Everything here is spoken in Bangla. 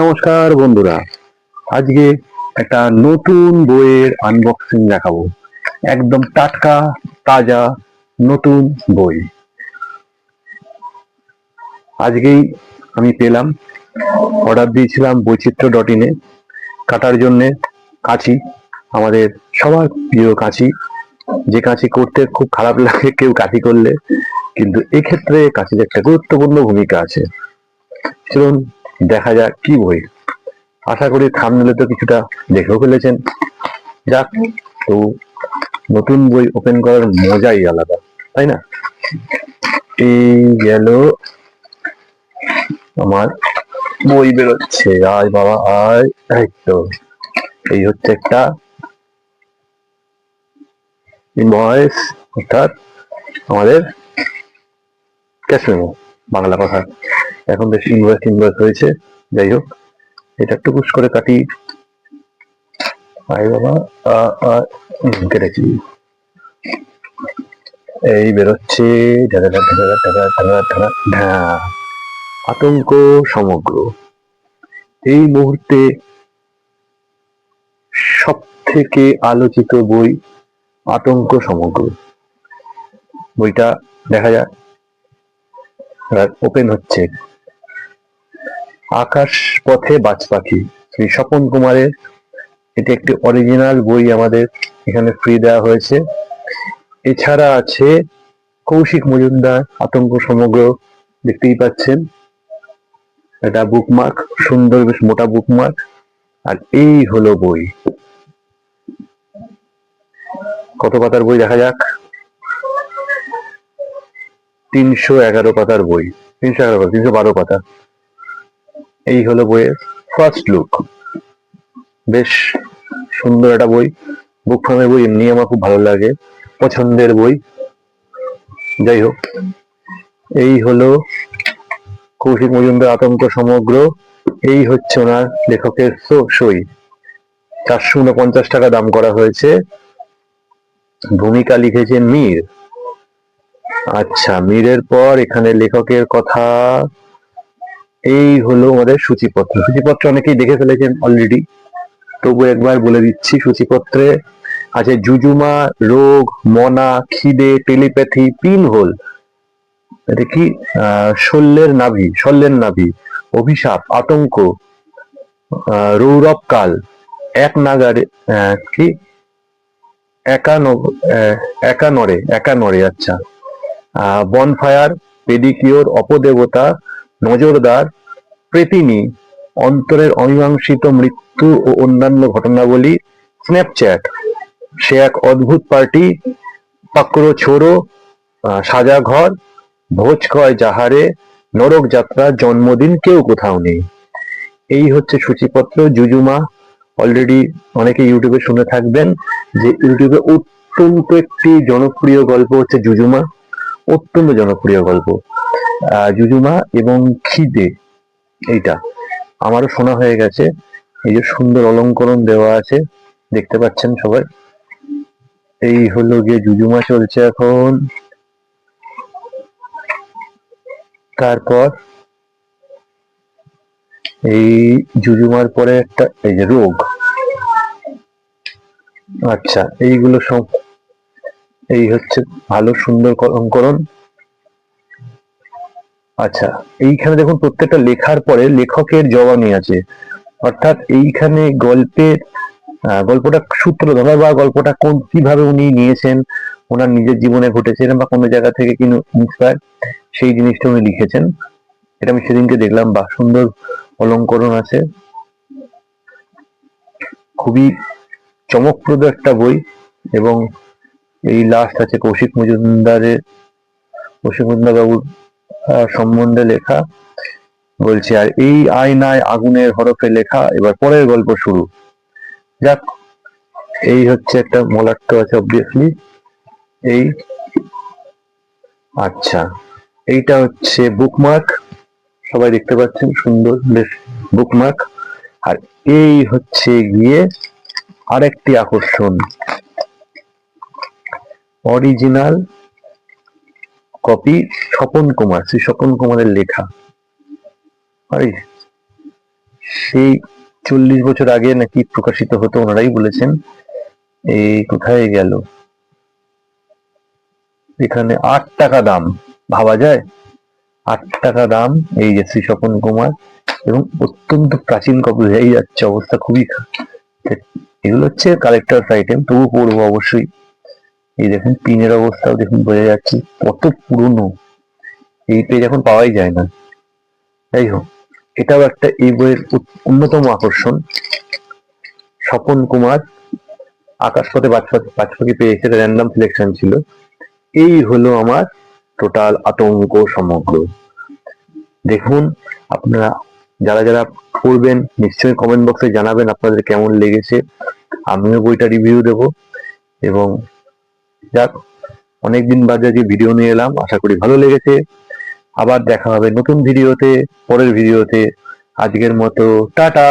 নমস্কার বন্ধুরা। আজকে একটা নতুন বইয়ের আনবক্সিং দেখাবো। একদম টাটকা, তাজা, নতুন বই। আজকেই আমি পেলাম অর্ডার দিয়েছিলাম বৈচিত্র্য ডট ইনে কাটার জন্যে কাঁচি, আমাদের সবার প্রিয় কাঁচি। যে কাঁচি করতে খুব খারাপ লাগে কেউ কাঁচি করলে, কিন্তু এক্ষেত্রে কাঁচির একটা গুরুত্বপূর্ণ ভূমিকা আছে। চলুন দেখা যাক কি বই। আশা করি থামনেলে তো কিছুটা দেখেও ফেলেছেন। যাক, তো নতুন বই ওপেন করার মজাই আলাদা, তাই না? এই গেল আমার বই বেরোচ্ছে। আয় বাবা, আয়। তো, এই হচ্ছে একটা ইনভয়েস অর্থাৎ আমাদের ক্যাশ মেমো বাংলা কথা। এখন বেশ ইনভয়েস ইনভয়েস হয়েছে যাই হোক এটা একটু কুস করে কাটি আয় বাবা আ, আ, কেটেছি এই বেরোচ্ছে আতঙ্ক সমগ্র এই মুহূর্তে সব থেকে আলোচিত বই আতঙ্ক সমগ্র বইটা দেখা যাক ওপেন হচ্ছে আকাশ পথে বাজ পাখি। শ্রী স্বপন কুমারের এটি একটি অরিজিনাল বই আমাদের এখানে ফ্রি দেওয়া হয়েছে। এছাড়া আছে কৌশিক মজুমদার আতঙ্ক সমগ্র, দেখতেই পাচ্ছেন। এটা বুকমার্ক সুন্দর, বেশ মোটা বুকমার্ক আর এই হলো বই। কত পাতার বই দেখা যাক? তিনশো এগারো পাতার বই। তিনশো এগারো পাতা, তিনশো বারো পাতা। এই হলো বইয়ের ফার্স্ট লুক বেশ সুন্দর একটা বই। বুক ফার্মের বই এমনি আমার খুব ভালো লাগে। পছন্দের বই। যাই হোক, এই হলো কৌশিক মজুমদার আতঙ্ক সমগ্র। এই হচ্ছে ওনার লেখকের সই। চারশো উনপঞ্চাশ টাকা দাম করা হয়েছে। ভূমিকা লিখেছেন মীর। আচ্ছা মীরের পর এখানে লেখকের কথা এই হলো আমাদের সূচিপত্র। সূচিপত্র অনেকেই দেখে ফেলেছেন অলরেডি তবু একবার বলে দিচ্ছি সূচিপত্রে আছে জুজুমা রোগ মনা খিদে টেলিপ্যাথি পিন হোল এটা কি? শল্যের নাভি শল্যের নাভি অভিশাপ আতঙ্ক আহ, রৌরব কাল এক নাগারে কি? একা ন- আহ, একা নড়ে একা নড়ে আচ্ছা বনফায়ার পেডিকিওর অপদেবতা নজরদার, প্রেতিনী, অন্তরের অমীমাংসিত মৃত্যু ও অন্যান্য ঘটনাবলী, স্ন্যাপচ্যাট। সে এক অদ্ভুত পার্টি, পাকড়ো ছোড়ো সাজা ঘর, ভোজ কয় যাহারে, নরক যাত্রা জন্মদিন কেউ কোথাও নেই। এই হচ্ছে সূচিপত্র, জুজুমা। অলরেডি অনেকে ইউটিউবে শুনে থাকবেন যে ইউটিউবে অত্যন্ত একটি জনপ্রিয় গল্প হচ্ছে জুজুমা। অত্যন্ত জনপ্রিয় গল্প। জুজুমা এবং খিদে, এইটা। আমারও শোনা হয়ে গেছে। এই যে সুন্দর অলঙ্করণ দেওয়া আছে, দেখতে পাচ্ছেন সবাই? এই হলো গিয়ে জুজুমা চলছে এখন। তারপর এই জুজুমার পরে একটা, এই যে রোগ। আচ্ছা এইগুলো সব, এই হচ্ছে ভালো সুন্দর অলঙ্করণ। আচ্ছা এইখানে দেখুন প্রত্যেকটা লেখার পরে লেখকের জবানি আছে। অর্থাৎ এইখানে গল্পের গল্পটা সূত্র ধরা বা গল্পটা কোন, কীভাবে উনি নিয়েছেন, ওনার নিজের জীবনে ঘটেছেন বা কোনো জায়গা থেকে কিনো ইন্সপায়ার সেই জিনিসটা উনি লিখেছেন। এটা আমি সেদিনকে দেখলাম বা সুন্দর অলঙ্করণ আছে। খুবই চমকপ্রদ একটা বই এবং এই লাস্ট আছে কৌশিক মজুমদারের, কৌশিক মজুমদার বাবুর সম্বন্ধে লেখা। বলছি, আর এই আয়নায় আগুনের হরফে লেখা, এবার পরের গল্প শুরু। যাক, এই হচ্ছে একটা মলাট্ট আছে অবভিয়াসলি এই আচ্ছা এইটা হচ্ছে বুকমার্ক সবাই দেখতে পাচ্ছেন, সুন্দর, বেশ বুকমার্ক আর এই হচ্ছে গিয়ে আরেকটি আকর্ষণ। অরিজিনাল কপি স্বপন কুমার, শ্রী স্বপন কুমারের লেখা। সেই চল্লিশ বছর আগে নাকি প্রকাশিত হতো, ওনারাই বলেছেন এই কোথায় গেল? এখানে আট টাকা দাম, ভাবা যায়? আট টাকা দাম, এই যে শ্রী স্বপন কুমার, এবং অত্যন্ত প্রাচীন কপি হয়েই যাচ্ছে, অবস্থা খুবই এগুলো হচ্ছে কালেক্টরস আইটেম তবু পড়ব অবশ্যই। এই দেখুন, পিনের অবস্থাও দেখুন বোঝা যাচ্ছে কত পুরনো। এই পেজ এখন পাওয়াই যায় না। যাই হোক, এটাও একটা এই বইয়ের অন্যতম আকর্ষণ। স্বপন কুমার আকাশপথে বাজপাখি পেয়েছে র্যান্ডাম সিলেকশন ছিল। এই হলো আমার টোটাল আতঙ্ক সমগ্র। দেখুন, আপনারা যারা যারা পড়বেন, নিশ্চয়ই কমেন্ট বক্সে জানাবেন আপনাদের কেমন লেগেছে। আমিও বইটা রিভিউ দেব এবং যাক, অনেকদিন বাদে যে ভিডিও নিয়ে এলাম, আশা করি ভালো লেগেছে। আবার দেখা হবে নতুন ভিডিওতে পরের ভিডিওতে আজকের মতো, টাটা!